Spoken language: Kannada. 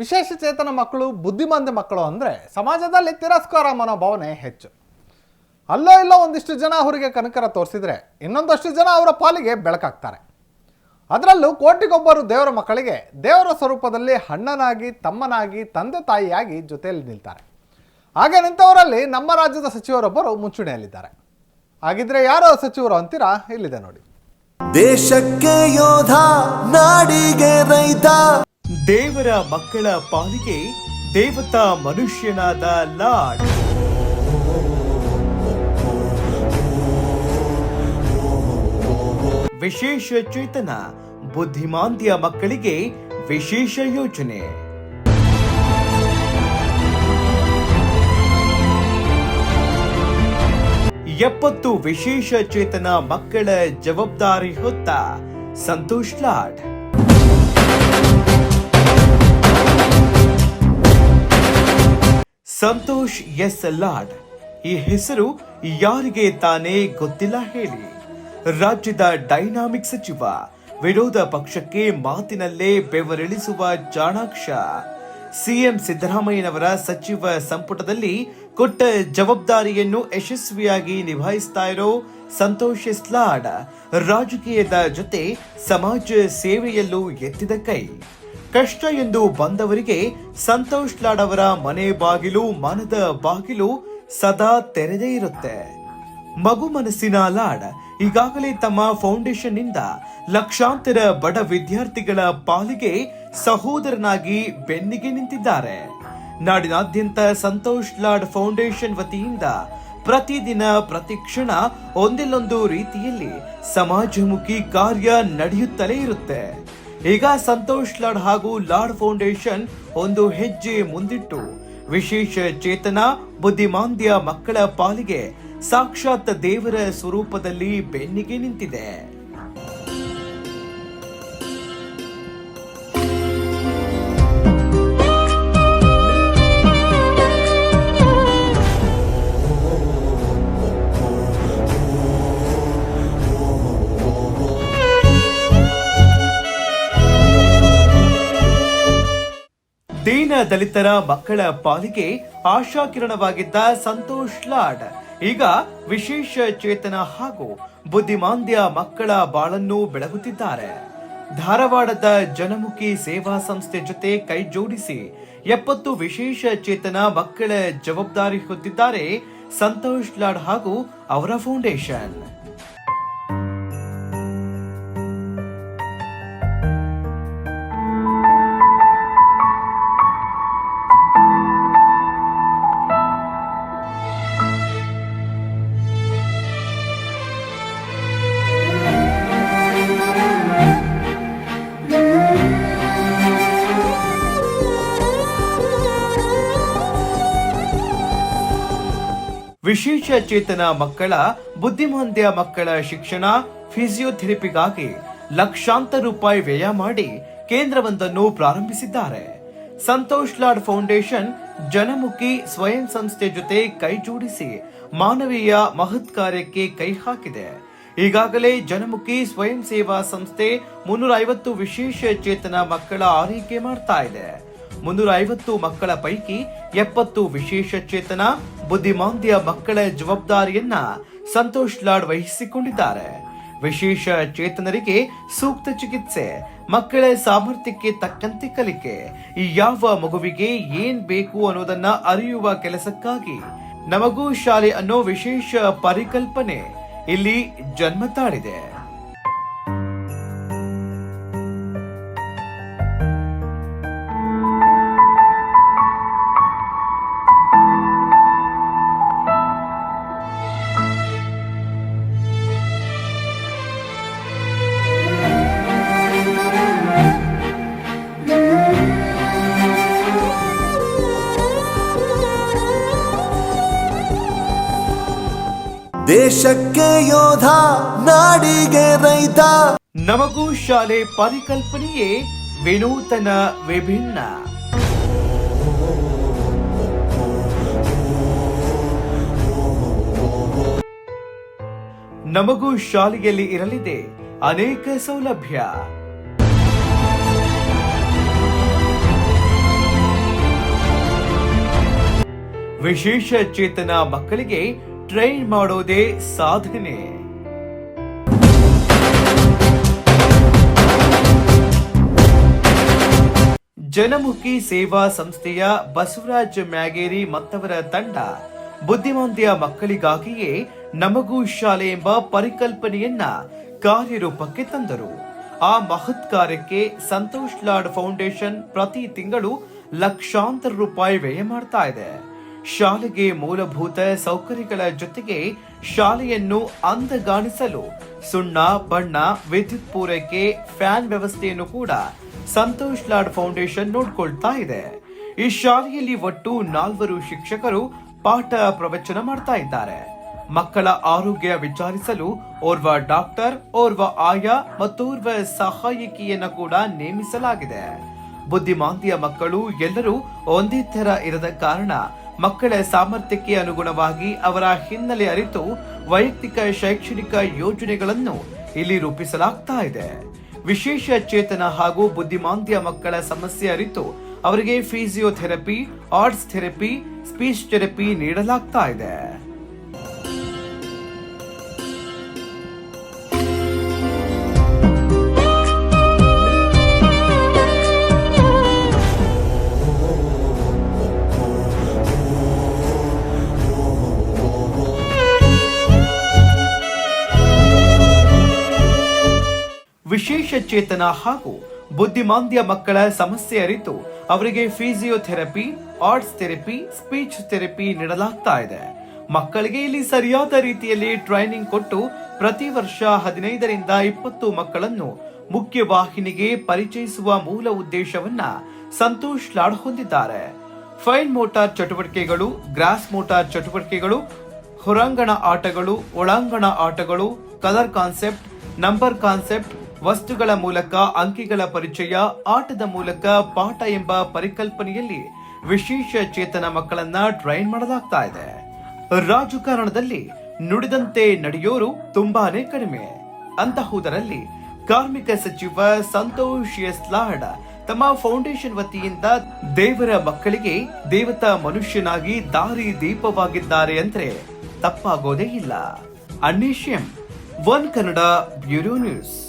ವಿಶೇಷ ಚೇತನ ಮಕ್ಕಳು, ಬುದ್ಧಿಮಾಂದ್ಯ ಮಕ್ಕಳು ಅಂದರೆ ಸಮಾಜದಲ್ಲಿ ತಿರಸ್ಕಾರ ಮನೋಭಾವನೆ ಹೆಚ್ಚು. ಅಲ್ಲೋ ಇಲ್ಲೋ ಒಂದಿಷ್ಟು ಜನ ಅವರಿಗೆ ಕನಕರ ತೋರಿಸಿದರೆ ಇನ್ನೊಂದಷ್ಟು ಜನ ಅವರ ಪಾಲಿಗೆ ಬೆಳಕಾಗ್ತಾರೆ. ಅದರಲ್ಲೂ ಕೋಟಿಗೊಬ್ಬರು ದೇವರ ಮಕ್ಕಳಿಗೆ ದೇವರ ಸ್ವರೂಪದಲ್ಲಿ ಅಣ್ಣನಾಗಿ, ತಮ್ಮನಾಗಿ, ತಂದೆ ತಾಯಿಯಾಗಿ ಜೊತೆಯಲ್ಲಿ ನಿಲ್ತಾರೆ. ಹಾಗೆ ನಿಂತವರಲ್ಲಿ ನಮ್ಮ ರಾಜ್ಯದ ಸಚಿವರೊಬ್ಬರು ಮುಂಚೂಣಿಯಲ್ಲಿದ್ದಾರೆ. ಹಾಗಿದ್ರೆ ಯಾರು ಸಚಿವರು ಅಂತೀರಾ? ಇಲ್ಲಿದೆ ನೋಡಿ. ದೇಶಕ್ಕೆ ಯೋಧ, ನಾಡಿಗೆ ರೈತ. ದೇವರ ಮಕ್ಕಳ ಪಾಲಿಗೆ ದೇವತಾ ಮನುಷ್ಯನಾದ ಲಾಡ್ ವಿಶೇಷ ಚೇತನ, ಬುದ್ಧಿಮಾಂದ್ಯ ಮಕ್ಕಳಿಗೆ ವಿಶೇಷ ಯೋಜನೆ ಎಪ್ಪತ್ತು ವಿಶೇಷ ಚೇತನ ಮಕ್ಕಳ ಜವಾಬ್ದಾರಿ ಹೊತ್ತ ಸಂತೋಷ್ ಲಾಡ್ ಸಂತೋಷ್, ಎಸ್, ಲಾಡ್. ಈ ಹೆಸರು ಯಾರಿಗೆ ತಾನೇ ಗೊತ್ತಿಲ್ಲ ಹೇಳಿ. ರಾಜ್ಯದ ಡೈನಾಮಿಕ್ ಸಚಿವ, ವಿರೋಧ ಪಕ್ಷಕ್ಕೆ ಮಾತಿನಲ್ಲೇ ಬೆವರಿಳಿಸುವ ಚಾಣಾಕ್ಷ ಸಿಎಂ ಸಿದ್ದರಾಮಯ್ಯನವರ ಸಚಿವ ಸಂಪುಟದಲ್ಲಿ ಕೊಟ್ಟ ಜವಾಬ್ದಾರಿಯನ್ನು ಯಶಸ್ವಿಯಾಗಿ ನಿಭಾಯಿಸ್ತಾ ಇರೋ ಸಂತೋಷ್, ಎಸ್, ಲಾಡ್. ರಾಜಕೀಯದ ಜೊತೆ ಸಮಾಜ ಸೇವೆಯಲ್ಲೂ ಎತ್ತಿದ ಕೈ. ಕಷ್ಟ ಎಂದು ಬಂದವರಿಗೆ ಸಂತೋಷ್ ಲಾಡ್ ಅವರ ಮನೆ ಬಾಗಿಲು, ಮನದ ಬಾಗಿಲು ಸದಾ ತೆರೆದೇ ಇರುತ್ತೆ. ಮಗು ಮನಸ್ಸಿನ ಲಾಡ್ ಈಗಾಗಲೇ ತಮ್ಮ ಫೌಂಡೇಶನ್ನಿಂದ ಲಕ್ಷಾಂತರ ಬಡ ವಿದ್ಯಾರ್ಥಿಗಳ ಪಾಲಿಗೆ ಸಹೋದರನಾಗಿ ಬೆನ್ನಿಗೆ ನಿಂತಿದ್ದಾರೆ. ನಾಡಿನಾದ್ಯಂತ ಸಂತೋಷ್ ಲಾಡ್ ಫೌಂಡೇಶನ್ ವತಿಯಿಂದ ಪ್ರತಿದಿನ ಪ್ರತಿ ಕ್ಷಣ ಒಂದಿಲ್ಲೊಂದು ರೀತಿಯಲ್ಲಿ ಸಮಾಜಮುಖಿ ಕಾರ್ಯ ನಡೆಯುತ್ತಲೇ ಇರುತ್ತೆ. ಈಗ ಸಂತೋಷ್ ಲಾಡ್ ಹಾಗೂ ಲಾಡ್ ಫೌಂಡೇಶನ್ ಒಂದು ಹೆಜ್ಜೆ ಮುಂದಿಟ್ಟು, ವಿಶೇಷ ಚೇತನ, ಬುದ್ಧಿಮಾಂದ್ಯ ಮಕ್ಕಳ ಪಾಲಿಗೆ ಸಾಕ್ಷಾತ್ ದೇವರ ಸ್ವರೂಪದಲ್ಲಿ ಬೆನ್ನಿಗೆ ನಿಂತಿದೆ. ದೀನ ದಲಿತರ ಮಕ್ಕಳ ಪಾಲಿಗೆ ಆಶಾ ಕಿರಣವಾಗಿದ್ದ ಸಂತೋಷ್ ಲಾಡ್. ಈಗ ವಿಶೇಷ ಚೇತನ ಹಾಗೂ ಬುದ್ಧಿಮಾಂದ್ಯ ಮಕ್ಕಳ ಬಾಳನ್ನು ಬೆಳಗುತ್ತಿದ್ದಾರೆ. ಧಾರವಾಡದ ಜನಮುಖಿ ಸೇವಾ ಸಂಸ್ಥೆ ಜೊತೆ ಕೈ ಜೋಡಿಸಿ ಎಪ್ಪತ್ತು ವಿಶೇಷ ಚೇತನ ಮಕ್ಕಳ ಜವಾಬ್ದಾರಿ ಹೊತ್ತಿದ್ದಾರೆ ಸಂತೋಷ್ ಲಾಡ್ ಹಾಗೂ ಅವರ ಫೌಂಡೇಶನ್. ವಿಶೇಷ ಚೇತನ ಮಕ್ಕಳ, ಬುದ್ಧಿಮಾಂದ್ಯ ಮಕ್ಕಳ ಶಿಕ್ಷಣ, ಫಿಸಿಯೋಥೆರಪಿಗಾಗಿ ಲಕ್ಷಾಂತರ ರೂಪಾಯಿ ವ್ಯಯ ಮಾಡಿ ಕೇಂದ್ರವೊಂದನ್ನು ಪ್ರಾರಂಭಿಸಿದ್ದಾರೆ. ಸಂತೋಷ್ ಲಾಡ್ ಫೌಂಡೇಶನ್ ಜನಮುಖಿ ಸ್ವಯಂ ಸಂಸ್ಥೆ ಜೊತೆ ಕೈಜೋಡಿಸಿ ಮಾನವೀಯ ಮಹತ್ ಕಾರ್ಯಕ್ಕೆ ಕೈ ಹಾಕಿದೆ. ಈಗಾಗಲೇ ಜನಮುಖಿ ಸ್ವಯಂ ಸೇವಾ ಸಂಸ್ಥೆ ಮುನ್ನೂರ ಐವತ್ತು ವಿಶೇಷ ಚೇತನ ಮಕ್ಕಳ ಆರೈಕೆ ಮಾಡ್ತಾ ಇದೆ. ಮುನ್ನೂರ ಐವತ್ತು ಮಕ್ಕಳ ಪೈಕಿ ಎಪ್ಪತ್ತು ವಿಶೇಷ ಚೇತನ, ಬುದ್ಧಿಮಾಂದ್ಯ ಮಕ್ಕಳ ಜವಾಬ್ದಾರಿಯನ್ನ ಸಂತೋಷ್ ಲಾಡ್ ವಹಿಸಿಕೊಂಡಿದ್ದಾರೆ. ವಿಶೇಷ ಚೇತನರಿಗೆ ಸೂಕ್ತ ಚಿಕಿತ್ಸೆ, ಮಕ್ಕಳ ಸಾಮರ್ಥ್ಯಕ್ಕೆ ತಕ್ಕಂತೆ ಕಲಿಕೆ ಯಾವ ಮಗುವಿಗೆ ಏನ್ ಬೇಕು ಅನ್ನೋದನ್ನ ಅರಿಯುವ ಕೆಲಸಕ್ಕಾಗಿ ನಮಗೂ ಶಾಲೆ ಅನ್ನೋ ವಿಶೇಷ ಪರಿಕಲ್ಪನೆ ಇಲ್ಲಿ ಜನ್ಮ ತಾಳಿದೆ. ದೇಶಕ್ಕೆ ಯೋಧ, ನಾಡಿಗೆ ರೈತ. ನಮಗೂ ಶಾಲೆ ಪರಿಕಲ್ಪನೆಯೇ ವಿನೂತನ ವಿಭಿನ್ನ. ನಮಗೂ ಶಾಲೆಯಲ್ಲಿ ಇರಲಿದೆ ಅನೇಕ ಸೌಲಭ್ಯ. ವಿಶೇಷ ಚೇತನ ಮಕ್ಕಳಿಗೆ ಟ್ರೈನ್ ಮಾಡೋದೇ ಸಾಧನೆ. ಜನಮುಖಿ ಸೇವಾ ಸಂಸ್ಥೆಯ ಬಸವರಾಜ್ ಮ್ಯಾಗೇರಿ ಮತ್ತವರ ತಂಡ ಬುದ್ಧಿಮಾಂದ್ಯ ಮಕ್ಕಳಿಗಾಗಿಯೇ ನಮಗೂ ಶಾಲೆ ಎಂಬ ಪರಿಕಲ್ಪನೆಯನ್ನ ಕಾರ್ಯರೂಪಕ್ಕೆ ತಂದರು. ಆ ಮಹತ್ ಕಾರ್ಯಕ್ಕೆ ಸಂತೋಷ್ ಲಾಡ್ ಫೌಂಡೇಶನ್ ಪ್ರತಿ ತಿಂಗಳು ಲಕ್ಷಾಂತರ ರೂಪಾಯಿ ವ್ಯಯ ಮಾಡ್ತಾ ಇದೆ. ಶಾಲೆಗೆ ಮೂಲಭೂತ ಸೌಕರ್ಯಗಳ ಜೊತೆಗೆ ಶಾಲೆಯನ್ನು ಅಂದಗಾಣಿಸಲು ಸುಣ್ಣ, ಬಣ್ಣ, ವಿದ್ಯುತ್ ಪೂರೈಕೆ, ಫ್ಯಾನ್ ವ್ಯವಸ್ಥೆಯನ್ನು ಕೂಡ ಸಂತೋಷ್ ಲಾಡ್ ಫೌಂಡೇಶನ್ ನೋಡ್ಕೊಳ್ತಾ ಇದೆ. ಈ ಶಾಲೆಯಲ್ಲಿ ಒಟ್ಟು ನಾಲ್ವರು ಶಿಕ್ಷಕರು ಪಾಠ ಪ್ರವಚನ ಮಾಡ್ತಾ ಇದ್ದಾರೆ. ಮಕ್ಕಳ ಆರೋಗ್ಯ ವಿಚಾರಿಸಲು ಓರ್ವ ಡಾಕ್ಟರ್, ಓರ್ವ ಆಯಾ ಮತ್ತೋರ್ವ ಸಹಾಯಕಿಯನ್ನ ಕೂಡ ನೇಮಿಸಲಾಗಿದೆ. ಬುದ್ಧಿಮಾಂತಿಯ ಮಕ್ಕಳು ಎಲ್ಲರೂ ಒಂದೇ ತರ ಇರದ ಕಾರಣ ಮಕ್ಕಳ ಸಾಮರ್ಥ್ಯಕ್ಕೆ ಅನುಗುಣವಾಗಿ ಅವರ ಹಿನ್ನೆಲೆ ಅರಿತು ವೈಯಕ್ತಿಕ ಶೈಕ್ಷಣಿಕ ಯೋಜನೆಗಳನ್ನು ಇಲ್ಲಿ ರೂಪಿಸಲಾಗ್ತಾ ಇದೆ. ವಿಶೇಷ ಚೇತನ ಹಾಗೂ ಬುದ್ಧಿಮಾಂದ್ಯ ಮಕ್ಕಳ ಸಮಸ್ಯೆ ಅರಿತು ಅವರಿಗೆ physiotherapy, arts therapy, speech therapy ನೀಡಲಾಗ್ತಾ ಇದೆ. ವಿಶೇಷ ಚೇತನ ಹಾಗೂ ಬುದ್ಧಿಮಾಂದ್ಯ ಮಕ್ಕಳ ಸಮಸ್ಯೆ ಅರಿತು ಅವರಿಗೆ physiotherapy, arts therapy, speech therapy ನೀಡಲಾಗ್ತಾ ಇದೆ. ಮಕ್ಕಳಿಗೆ ಇಲ್ಲಿ ಸರಿಯಾದ ರೀತಿಯಲ್ಲಿ ಟ್ರೈನಿಂಗ್ ಕೊಟ್ಟು ಪ್ರತಿ ವರ್ಷ ಹದಿನೈದರಿಂದ ಇಪ್ಪತ್ತು ಮಕ್ಕಳನ್ನು ಮುಖ್ಯ ವಾಹಿನಿಗೆ ಪರಿಚಯಿಸುವ ಮೂಲ ಉದ್ದೇಶವನ್ನ ಸಂತೋಷ್ ಲಾಡ್ ಹೊಂದಿದ್ದಾರೆ. ಫೈನ್ ಮೋಟಾರ್ ಚಟುವಟಿಕೆಗಳು, ಗ್ರಾಸ್ ಮೋಟಾರ್ ಚಟುವಟಿಕೆಗಳು, ಹೊರಾಂಗಣ ಆಟಗಳು, ಒಳಾಂಗಣ ಆಟಗಳು, ಕಲರ್ ಕಾನ್ಸೆಪ್ಟ್, ನಂಬರ್ ಕಾನ್ಸೆಪ್ಟ್ ವಸ್ತುಗಳ ಮೂಲಕ, ಅಂಕಿಗಳ ಪರಿಚಯ, ಆಟದ ಮೂಲಕ, ಪಾಠ ಎಂಬ ಪರಿಕಲ್ಪನೆಯಲ್ಲಿ ವಿಶೇಷ ಚೇತನ ಮಕ್ಕಳನ್ನ ಟ್ರೈನ್ ಮಾಡಲಾಗ್ತಾ ಇದೆ. ರಾಜಕಾರಣದಲ್ಲಿ ನುಡಿದಂತೆ ನಡೆಯೋರು ತುಂಬಾನೇ ಕಡಿಮೆ. ಅಂತಹುದರಲ್ಲಿ ಕಾರ್ಮಿಕ ಸಚಿವ ಸಂತೋಷ್ ಎಸ್ ಲಾಡ್ ತಮ್ಮ ಫೌಂಡೇಶನ್ ವತಿಯಿಂದ ದೇವರ ಮಕ್ಕಳಿಗೆ ದೇವತಾ ಮನುಷ್ಯನಾಗಿ ದಾರಿ ದೀಪವಾಗಿದ್ದಾರೆ ಅಂದ್ರೆ ತಪ್ಪಾಗೋದೇ ಇಲ್ಲ. ಅನ್ನೇಶ್ಯಂ ಒನ್ ಕನ್ನಡ ಬ್ಯೂರೋ ನ್ಯೂಸ್.